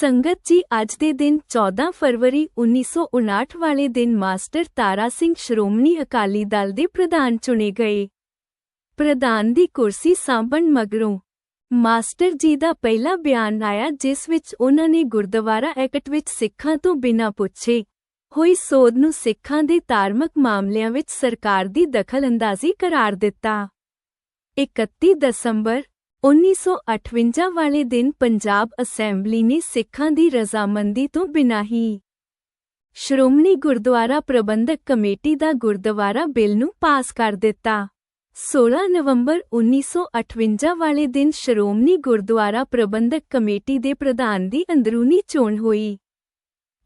ਸੰਗਤ ਜੀ, ਅੱਜ ਦੇ ਦਿਨ 14 ਫਰਵਰੀ 1959 ਵਾਲੇ ਦਿਨ ਮਾਸਟਰ ਤਾਰਾ ਸਿੰਘ ਸ਼੍ਰੋਮਣੀ ਅਕਾਲੀ ਦਲ ਦੇ ਪ੍ਰਧਾਨ ਚੁਣੇ ਗਏ। ਪ੍ਰਧਾਨ ਦੀ ਕੁਰਸੀ ਸਾਂਭਣ ਮਗਰੋਂ ਮਾਸਟਰ ਜੀ ਦਾ ਪਹਿਲਾ ਬਿਆਨ ਆਇਆ, ਜਿਸ ਵਿੱਚ ਉਹਨਾਂ ਨੇ ਗੁਰਦੁਆਰਾ ਐਕਟ ਵਿੱਚ ਸਿੱਖਾਂ ਤੋਂ ਬਿਨਾਂ ਪੁੱਛੇ ਹੋਈ ਸੋਧ ਨੂੰ ਸਿੱਖਾਂ ਦੇ ਧਾਰਮਿਕ ਮਾਮਲਿਆਂ ਵਿੱਚ ਸਰਕਾਰ ਦੀ ਦਖਲਅੰਦਾਜ਼ੀ ਕਰਾਰ ਦਿੱਤਾ। 31 ਦਸੰਬਰ 1958 ਵਾਲੇ ਦਿਨ ਪੰਜਾਬ ਅਸੈਂਬਲੀ ਨੇ ਸਿੱਖਾਂ ਦੀ ਰਜ਼ਾਮੰਦੀ ਤੋਂ ਬਿਨਾਂ ਹੀ ਸ਼੍ਰੋਮਣੀ ਗੁਰਦੁਆਰਾ ਪ੍ਰਬੰਧਕ ਕਮੇਟੀ ਦਾ ਗੁਰਦੁਆਰਾ ਬਿੱਲ ਨੂੰ ਪਾਸ ਕਰ ਦਿੱਤਾ। 16 ਨਵੰਬਰ 1958 ਵਾਲੇ ਦਿਨ ਸ਼੍ਰੋਮਣੀ ਗੁਰਦੁਆਰਾ ਪ੍ਰਬੰਧਕ ਕਮੇਟੀ ਦੇ ਪ੍ਰਧਾਨ ਦੀ ਅੰਦਰੂਨੀ ਚੋਣ ਹੋਈ।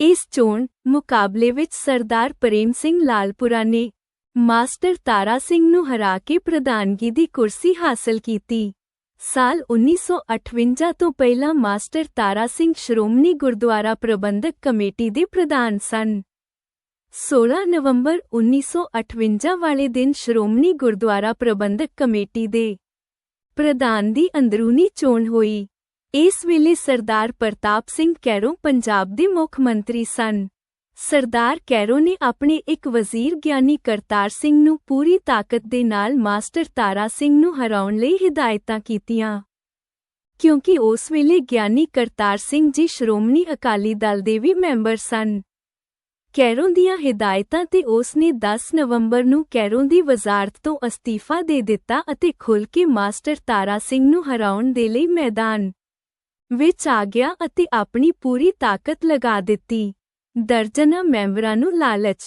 ਇਸ ਚੋਣ ਮੁਕਾਬਲੇ ਵਿੱਚ ਸਰਦਾਰ ਪ੍ਰੇਮ ਸਿੰਘ ਲਾਲਪੁਰਾ ਨੇ ਮਾਸਟਰ ਤਾਰਾ ਸਿੰਘ ਨੂੰ ਹਰਾ ਕੇ ਪ੍ਰਧਾਨਗੀ ਦੀ ਕੁਰਸੀ ਹਾਸਲ ਕੀਤੀ। ਸਾਲ 1958 ਤੋਂ ਪਹਿਲਾਂ ਮਾਸਟਰ ਤਾਰਾ ਸਿੰਘ ਸ਼੍ਰੋਮਣੀ ਗੁਰਦੁਆਰਾ ਪ੍ਰਬੰਧਕ ਕਮੇਟੀ ਦੇ ਪ੍ਰਧਾਨ ਸਨ। 16 ਨਵੰਬਰ 1958 ਵਾਲੇ ਦਿਨ ਸ਼੍ਰੋਮਣੀ ਗੁਰਦੁਆਰਾ ਪ੍ਰਬੰਧਕ ਕਮੇਟੀ ਦੇ ਪ੍ਰਧਾਨ ਦੀ ਅੰਦਰੂਨੀ ਚੋਣ ਹੋਈ। ਇਸ ਵੇਲੇ ਸਰਦਾਰ ਪ੍ਰਤਾਪ ਸਿੰਘ ਕੈਰੋਂ ਪੰਜਾਬ ਦੇ ਮੁੱਖ ਮੰਤਰੀ ਸਨ। ਸਰਦਾਰ ਕੈਰੋਂ ਨੇ ਆਪਣੇ ਇੱਕ ਵਜ਼ੀਰ ਗਿਆਨੀ ਕਰਤਾਰ ਸਿੰਘ ਨੂੰ ਪੂਰੀ ਤਾਕਤ ਦੇ ਨਾਲ ਮਾਸਟਰ ਤਾਰਾ ਸਿੰਘ ਨੂੰ ਹਰਾਉਣ ਲਈ ਹਿਦਾਇਤਾਂ ਕੀਤੀਆਂ। ਕਿਉਂਕਿ ਉਸ ਵੇਲੇ ਗਿਆਨੀ ਕਰਤਾਰ ਸਿੰਘ ਜੀ ਸ਼੍ਰੋਮਣੀ ਅਕਾਲੀ ਦਲ ਦੇ ਵੀ ਮੈਂਬਰ ਸਨ। ਕੈਰੋਂ ਦੀਆਂ ਹਿਦਾਇਤਾਂ ਤੇ ਉਸ ਨੇ 10 ਨਵੰਬਰ ਨੂੰ ਕੈਰੋਂ ਦੀ ਵਜ਼ਾਰਤ ਤੋਂ ਅਸਤੀਫਾ ਦੇ ਦਿੱਤਾ ਅਤੇ ਖੁੱਲ੍ਹ ਕੇ ਮਾਸਟਰ ਤਾਰਾ ਸਿੰਘ ਨੂੰ ਹਰਾਉਣ ਦੇ ਲਈ ਮੈਦਾਨ ਵਿੱਚ ਆ ਗਿਆ ਅਤੇ ਆਪਣੀ ਪੂਰੀ ਤਾਕਤ ਲਗਾ ਦਿੱਤੀ। ਦਰਜਨਾਂ ਮੈਂਬਰਾਂ ਨੂੰ ਲਾਲਚ,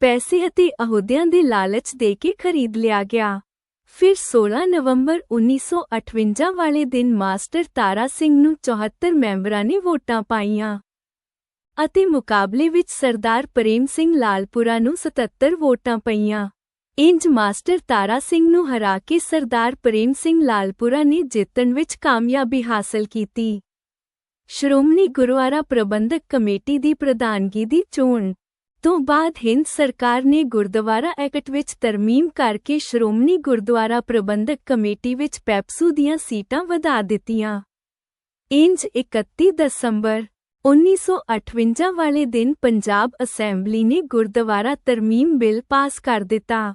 ਪੈਸੇ ਅਤੇ ਅਹੁਦਿਆਂ ਦੇ ਲਾਲਚ ਦੇ ਕੇ ਖਰੀਦ ਲਿਆ ਗਿਆ। ਫਿਰ 16 ਨਵੰਬਰ 1958 ਵਾਲੇ ਦਿਨ ਮਾਸਟਰ ਤਾਰਾ ਸਿੰਘ ਨੂੰ 74 ਮੈਂਬਰਾਂ ਨੇ ਵੋਟਾਂ ਪਾਈਆਂ ਅਤੇ ਮੁਕਾਬਲੇ ਵਿੱਚ ਸਰਦਾਰ ਪ੍ਰੇਮ ਸਿੰਘ ਲਾਲਪੁਰਾ ਨੂੰ 77 ਵੋਟਾਂ ਪਈਆਂ। ਇੰਜ ਮਾਸਟਰ ਤਾਰਾ ਸਿੰਘ ਨੂੰ ਹਰਾ ਕੇ ਸਰਦਾਰ ਪ੍ਰੇਮ ਸਿੰਘ ਲਾਲਪੁਰਾ ਨੇ ਜਿੱਤਣ ਵਿੱਚ ਕਾਮਯਾਬੀ ਹਾਸਲ ਕੀਤੀ। ਸ਼੍ਰੋਮਣੀ ਗੁਰਦੁਆਰਾ ਪ੍ਰਬੰਧਕ ਕਮੇਟੀ ਦੀ ਪ੍ਰਧਾਨਗੀ ਦੀ ਚੋਣ ਤੋਂ ਬਾਅਦ ਹਿੰਦ ਸਰਕਾਰ ਨੇ ਗੁਰਦੁਆਰਾ ਐਕਟ ਵਿੱਚ ਤਰਮੀਮ ਕਰਕੇ ਸ਼੍ਰੋਮਣੀ ਗੁਰਦੁਆਰਾ ਪ੍ਰਬੰਧਕ ਕਮੇਟੀ ਵਿੱਚ ਪੈਪਸੂ ਦੀਆਂ ਸੀਟਾਂ ਵਧਾ ਦਿੱਤੀਆਂ। ਇੰਜ 31 ਦਸੰਬਰ 1958 ਵਾਲੇ ਦਿਨ ਪੰਜਾਬ ਅਸੈਂਬਲੀ ਨੇ ਗੁਰਦੁਆਰਾ ਤਰਮੀਮ ਬਿੱਲ ਪਾਸ ਕਰ ਦਿੱਤਾ।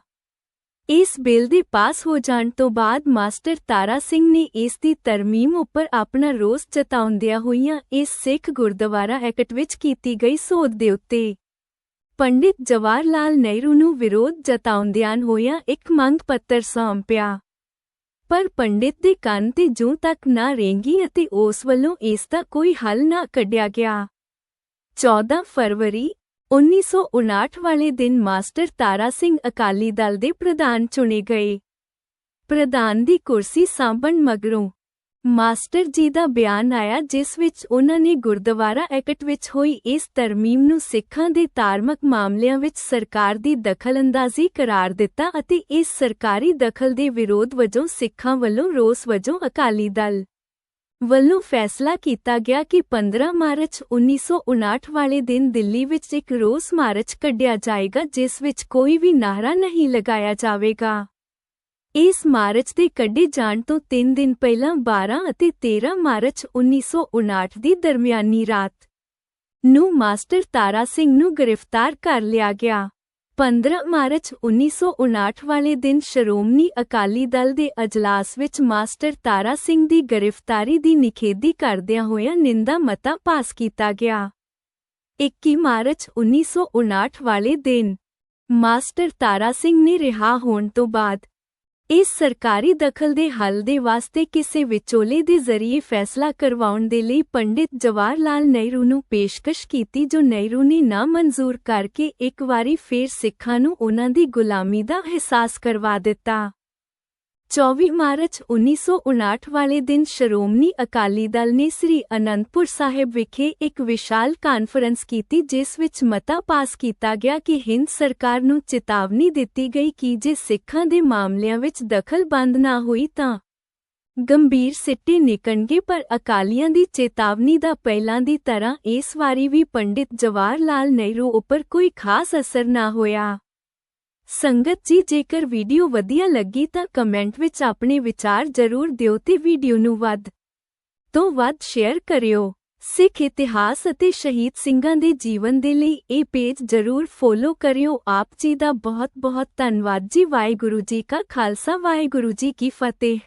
ਇਸ ਬਿੱਲ ਦੇ ਪਾਸ ਹੋ ਜਾਣ ਤੋਂ ਬਾਅਦ ਮਾਸਟਰ ਤਾਰਾ ਸਿੰਘ ਨੇ ਇਸ ਦੀ ਤਰਮੀਮ ਉੱਪਰ ਆਪਣਾ ਰੋਸ ਜਤਾਉਂਦਿਆਂ ਹੋਈਆਂ ਇਸ ਸਿੱਖ ਗੁਰਦੁਆਰਾ ਐਕਟ ਵਿੱਚ ਕੀਤੀ ਗਈ ਸੋਧ ਦੇ ਉੱਤੇ ਪੰਡਿਤ ਜਵਾਹਰ ਲਾਲ ਨਹਿਰੂ ਨੂੰ ਵਿਰੋਧ ਜਤਾਉਂਦਿਆਂ ਹੋਇਆਂ ਇੱਕ ਮੰਗ ਪੱਤਰ ਸੌਂਪਿਆ। ਪਰ ਪੰਡਿਤ ਦੇ ਕੰਨ ਤੇ ਜੂੰ ਤੱਕ ਨਾ ਰੇਂਗੀ ਅਤੇ ਉਸ ਵੱਲੋਂ ਇਸ ਦਾ ਕੋਈ ਹੱਲ ਨਾ ਕੱਢਿਆ ਗਿਆ। 14 ਫਰਵਰੀ 1959 ਵਾਲੇ ਦਿਨ ਮਾਸਟਰ ਤਾਰਾ ਸਿੰਘ ਅਕਾਲੀ ਦਲ ਦੇ ਪ੍ਰਧਾਨ ਚੁਣੇ ਗਏ। ਪ੍ਰਧਾਨ ਦੀ ਕੁਰਸੀ ਸਾਂਭਣ ਮਗਰੋਂ ਮਾਸਟਰ ਜੀ ਦਾ ਬਿਆਨ ਆਇਆ, ਜਿਸ ਵਿੱਚ ਉਹਨਾਂ ਨੇ ਗੁਰਦੁਆਰਾ ਐਕਟ ਵਿੱਚ ਹੋਈ ਇਸ ਤਰਮੀਮ ਨੂੰ ਸਿੱਖਾਂ ਦੇ ਧਾਰਮਿਕ ਮਾਮਲਿਆਂ ਵਿੱਚ ਸਰਕਾਰ ਦੀ ਦਖਲਅੰਦਾਜ਼ੀ ਕਰਾਰ ਦਿੱਤਾ ਅਤੇ ਇਸ ਸਰਕਾਰੀ ਦਖਲ ਦੇ ਵਿਰੋਧ ਵਜੋਂ ਸਿੱਖਾਂ ਵੱਲੋਂ ਰੋਸ ਵਜੋਂ ਅਕਾਲੀ ਦਲ ਵੱਲੋਂ ਫੈਸਲਾ ਕੀਤਾ ਗਿਆ ਕਿ 15 ਮਾਰਚ 1959 ਵਾਲੇ ਦਿਨ ਦਿੱਲੀ ਵਿੱਚ ਇੱਕ ਰੋਸ ਮਾਰਚ ਕੱਢਿਆ ਜਾਏਗਾ, ਜਿਸ ਵਿੱਚ ਕੋਈ ਵੀ ਨਾਰਾ ਨਹੀਂ ਲਗਾਇਆ ਜਾਵੇਗਾ। ਇਸ ਮਾਰਚ ਦੇ ਕੱਢੇ ਜਾਣ ਤੋਂ 3 ਦਿਨ ਪਹਿਲਾਂ 12 ਅਤੇ 13 ਮਾਰਚ 1959 ਦੀ ਦਰਮਿਆਨੀ ਰਾਤ ਨੂੰ ਮਾਸਟਰ ਤਾਰਾ ਸਿੰਘ ਨੂੰ ਗ੍ਰਿਫਤਾਰ ਕਰ ਲਿਆ ਗਿਆ। 15 ਮਾਰਚ 1959 ਵਾਲੇ ਦਿਨ ਸ਼੍ਰੋਮਣੀ ਅਕਾਲੀ ਦਲ ਦੇ ਅਜਲਾਸ ਵਿੱਚ ਮਾਸਟਰ ਤਾਰਾ ਸਿੰਘ ਦੀ ਗ੍ਰਿਫਤਾਰੀ ਦੀ ਨਿਖੇਧੀ ਕਰਦਿਆਂ ਹੋਇਆਂ ਨਿੰਦਾ ਮਤਾ ਪਾਸ ਕੀਤਾ ਗਿਆ। 21 ਮਾਰਚ 1959 ਵਾਲੇ ਦਿਨ ਮਾਸਟਰ ਤਾਰਾ ਸਿੰਘ ਨੇ ਰਿਹਾ ਹੋਣ ਤੋਂ ਬਾਅਦ ਇਸ ਸਰਕਾਰੀ ਦਖਲ ਦੇ ਹੱਲ ਦੇ ਵਾਸਤੇ ਕਿਸੇ ਵਿਚੋਲੇ ਦੇ ਜ਼ਰੀਏ ਫੈਸਲਾ ਕਰਵਾਉਣ ਦੇ ਲਈ ਪੰਡਿਤ ਜਵਾਹਰ ਲਾਲ ਨਹਿਰੂ ਨੂੰ ਪੇਸ਼ਕਸ਼ ਕੀਤੀ ਜੋ ਨਹਿਰੂ ਨੇ ਨਾ ਮਨਜ਼ੂਰ ਕਰਕੇ ਇੱਕ ਵਾਰੀ ਫੇਰ ਸਿੱਖਾਂ ਨੂੰ ਉਹਨਾਂ ਦੀ ਗੁਲਾਮੀ ਦਾ ਅਹਿਸਾਸ ਕਰਵਾ ਦਿੱਤਾ। 24 ਮਾਰਚ 1959 ਵਾਲੇ ਦਿਨ ਸ਼੍ਰੋਮਣੀ ਅਕਾਲੀ ਦਲ ਨੇ ਸ੍ਰੀ ਅਨੰਦਪੁਰ ਸਾਹਿਬ ਵਿਖੇ ਇੱਕ ਵਿਸ਼ਾਲ ਕਾਨਫਰੰਸ ਕੀਤੀ, ਜਿਸ ਵਿੱਚ ਮਤਾ ਪਾਸ ਕੀਤਾ ਗਿਆ ਕਿ ਹਿੰਦ ਸਰਕਾਰ ਨੂੰ ਚੇਤਾਵਨੀ ਦਿੱਤੀ ਗਈ ਕਿ ਜੇ ਸਿੱਖਾਂ ਦੇ ਮਾਮਲਿਆਂ ਵਿੱਚ ਦਖਲ ਬੰਦ ਨਾ ਹੋਈ ਤਾਂ ਗੰਭੀਰ ਸਿੱਟੇ ਨਿਕਣਗੇ ਪਰ ਅਕਾਲੀਆਂ ਦੀ ਚੇਤਾਵਨੀ ਦਾ ਪਹਿਲਾਂ ਦੀ ਤਰ੍ਹਾਂ ਇਸ ਵਾਰੀ ਵੀ ਪੰਡਿਤ ਜਵਾਹਰ ਲਾਲ ਨਹਿਰੂ ਉੱਪਰ ਕੋਈ ਖਾਸ ਅਸਰ ਨਾ ਹੋਇਆ। ਸੰਗਤ ਜੀ, ਜੇਕਰ ਵੀਡੀਓ ਵਧੀਆ ਲੱਗੀ ਤਾਂ ਕਮੈਂਟ ਵਿੱਚ ਆਪਣੇ ਵਿਚਾਰ ਜ਼ਰੂਰ ਦਿਓ ਤੇ ਵੀਡੀਓ ਨੂੰ ਵੱਧ ਤੋਂ ਵੱਧ ਸ਼ੇਅਰ ਕਰਿਓ। ਸਿੱਖ ਇਤਿਹਾਸ ਅਤੇ ਸ਼ਹੀਦ ਸਿੰਘਾਂ ਦੇ ਜੀਵਨ ਦੇ ਲਈ ਇਹ ਪੇਜ ਜ਼ਰੂਰ ਫੋਲੋ ਕਰਿਓ। ਆਪ ਜੀ ਦਾ ਬਹੁਤ ਬਹੁਤ ਧੰਨਵਾਦ ਜੀ। ਵਾਹਿਗੁਰੂ ਜੀ ਕਾ ਖਾਲਸਾ, ਵਾਹਿਗੁਰੂ ਜੀ ਕੀ ਫਤਿਹ।